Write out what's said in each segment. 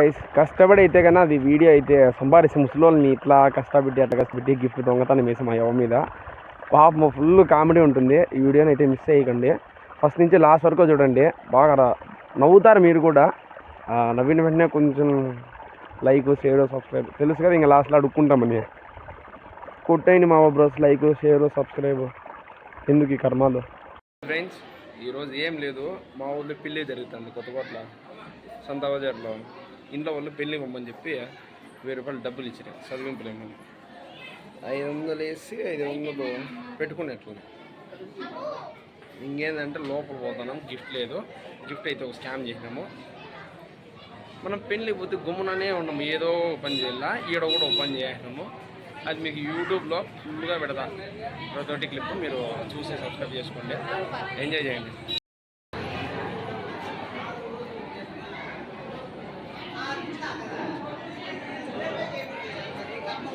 Guys కష్టపడి అయితే కన్నా అది వీడియో అయితే సంపాదిస్తే ముసలోళ్ళని ఇట్లా కష్టపెట్టి అట్లా కష్టపెట్టి గిఫ్ట్ దొంగతనం వేసి మా యువ మీద. పాప ఫుల్ కామెడీ ఉంటుంది. ఈ వీడియోని అయితే మిస్ చేయకండి. ఫస్ట్ నుంచి లాస్ట్ వరకు చూడండి. బాగా రా- నవ్వుతారు మీరు కూడా. నవ్విన వెంటనే కొంచెం లైక్ షేర్ సబ్స్క్రైబ్ తెలుసు కదా ఇంకా లాస్ట్లో అడుక్కుంటామని. కొట్టేయండి మా బ్రోస్ లైక్ షేర్ సబ్స్క్రైబ్ ఎందుకు ఈ కర్మాలు? ఫ్రెండ్స్ ఈరోజు ఏం లేదు. మా ఊళ్ళో పిల్లి జరుగుతుంది కొత్తకోట్ల సంత బజార్లో. ఇంట్లో వాళ్ళు పెళ్ళి పంపని చెప్పి వెయ్యి రూపాయలు డబ్బులు ఇచ్చారు చదివింపులేమని ఐదు వందలు వేసి ఐదు వందలు పెట్టుకున్నట్లు ఇంకేందంటే లోపల పోతున్నాం. గిఫ్ట్ లేదు. గిఫ్ట్ అయితే ఒక స్కామ్ చేసినాము. మనం పెళ్ళి పోతే గుమ్మననే ఉన్నాము. ఏదో పని చేయాలా? ఈడ కూడా ఒక పని చేసినాము. అది మీకు యూట్యూబ్లో ఫుల్గా పెడతా. ప్రతి ఒక్కటి క్లిప్ మీరు చూసి సబ్స్క్రైబ్ చేసుకోండి. ఎంజాయ్ చేయండి.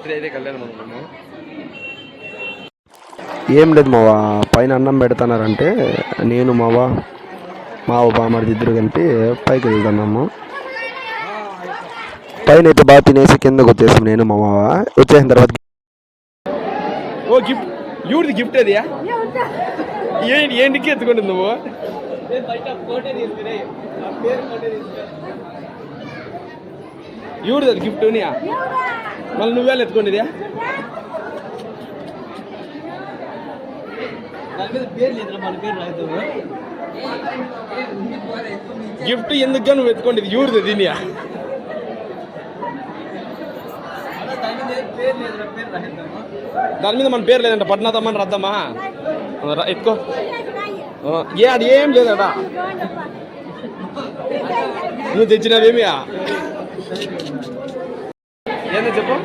ఇప్పుడైతే కళ్యాణం అనుకున్నాము. ఏం లేదు మావా పైన అన్నం పెడతానారంటే నేను మావా మావ బామర్ది ఇద్దరు కలిపి పైకి వెళ్తున్నాము. పైన అయితే బాగా తినేసి కిందకు వచ్చేసాం నేను మా మావ. వచ్చేసిన తర్వాత ఓ గిఫ్ట్ ఎవరిది గిఫ్ట్ అది? ఏంటి ఏంటికి ఎత్తుకుంటుంది నువ్వు? అది గిఫ్ట్ మళ్ళీ నువ్వే ఎత్తుకుండేది గిఫ్ట్ ఎందుకు నువ్వు ఎత్తుకోండి ఎవరిది దీని దాని మీద మన పేరు లేదంట పట్నాతమ్మని రద్దామా? రా, ఎత్తుకో. ఆ, ఏ అది ఏం లేదడా నువ్వు తెచ్చినవేమి ఏందో చెప్పు?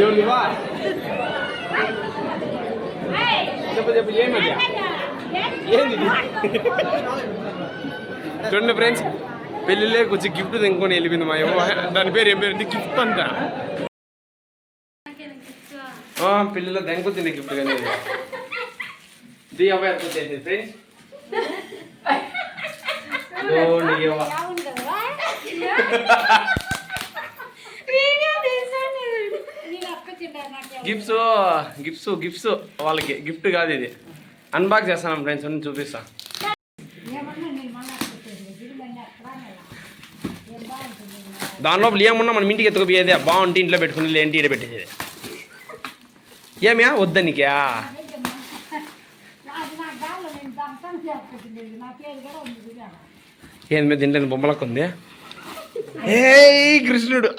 గిఫ్ట్ చెప్పు చెప్పు ఏమి ఏంది చూడండి ఫ్రెండ్స్ పెళ్ళిళ్ళే కొంచెం గిఫ్ట్ తెంకొని వెళ్ళిపోయింది మా దాని పేరు ఏం పేరు? గిఫ్ట్ అంట. పెళ్ళిలో దెంకొచ్చింది గిఫ్ట్ కానీ. ది అవ్వ నీ యవ్వ గిఫ్ట్స్ గిఫ్ట్స్ గిఫ్ట్స్ వాళ్ళకి. గిఫ్ట్ కాదు ఇది. అన్బాక్స్ చేస్తాను ఫ్రెండ్స్ అని చూపిస్తా. దానిలో ఏమున్నా మనం ఇంటికి ఎత్తుకుపోయేది. బాగుంటే ఇంట్లో పెట్టుకుని లేంటి ఈడ పెట్టేది ఏమియా? వద్దనికా ఏంది మీద ఇంట్లో బొమ్మలకు ఉంది? ఏ కృష్ణుడు.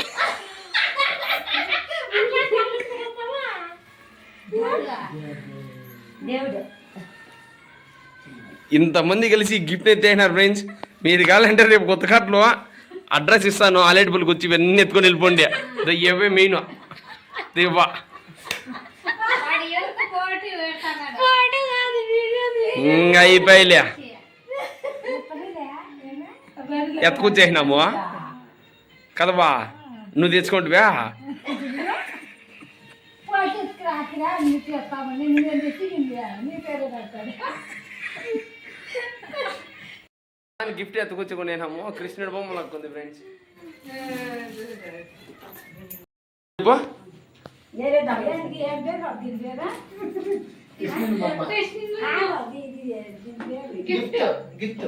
ఇంతమంది కలిసి గిఫ్ట్ ఎత్తేసినారు ఫ్రెండ్స్. మీరు కావాలంటే రేపు కొత్త కార్ట్లో అడ్రస్ ఇస్తాను. ఆలేటిపల్లికి వచ్చి ఇవన్నీ ఎత్తుకొని వెళ్ళిపోండి. ఇవే మెయిన్. దేవా అయిపోయిలే. ఎత్తుకొచ్చేసినాము కదబా నువ్వు తెచ్చుకుంటువా? గిఫ్ట్ ఎత్తుకొచ్చుకునేనాము కృష్ణుడు బొమ్మ లక్కుంది ఫ్రెండ్స్ గిఫ్ట్ గిఫ్ట్.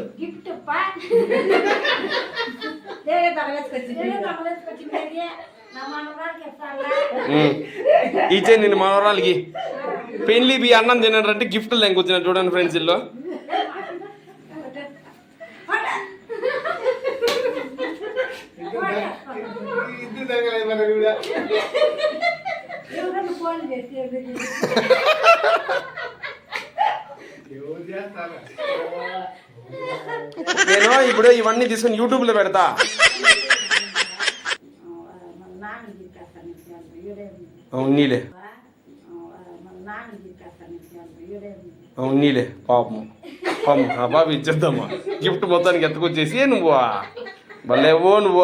తగలేసుకొచ్చింది ఇచ్చే నేను మనవరాలకి పెళ్ళి బి అన్నం తినంటే గిఫ్ట్లు తెంకొచ్చిన చూడండి ఫ్రెండ్స్ ఇల్లు. చేసి నేను ఇప్పుడు ఇవన్నీ తీసుకొని యూట్యూబ్లో పెడతా. ఉన్నీలే ఉన్నీలే పాపం. పాపం. బాబు ఇచ్చేద్దామా? గిఫ్ట్ మొత్తానికి ఎత్తుకొచ్చేసి నువ్వు? భలేవో నువ్వు?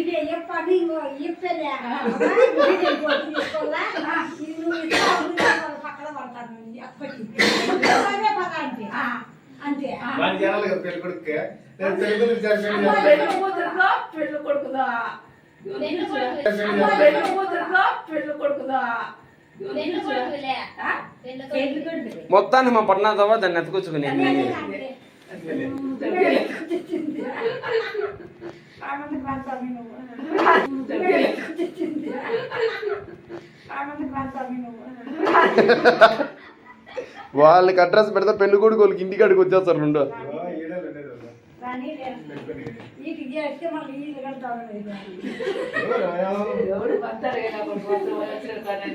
ఇది ఎప్ప నీవు ఇప్పలే తీసుకోవాలా? ఇది నువ్వు ఇస్తావు పక్కన పడతాను అప్పటికి పద అంటే అంతే. పెళ్ళి కొడుకు పెళ్ళి కొడుకుదా? మొత్తాన్ని మా పట్నా దాన్ని ఎత్తుకొచ్చుకుని. వాళ్ళకి అడ్రస్ పెడతా పెళ్ళి కొడుకు వాళ్ళకి ఇంటికాడికి వచ్చేస్తారు రెండు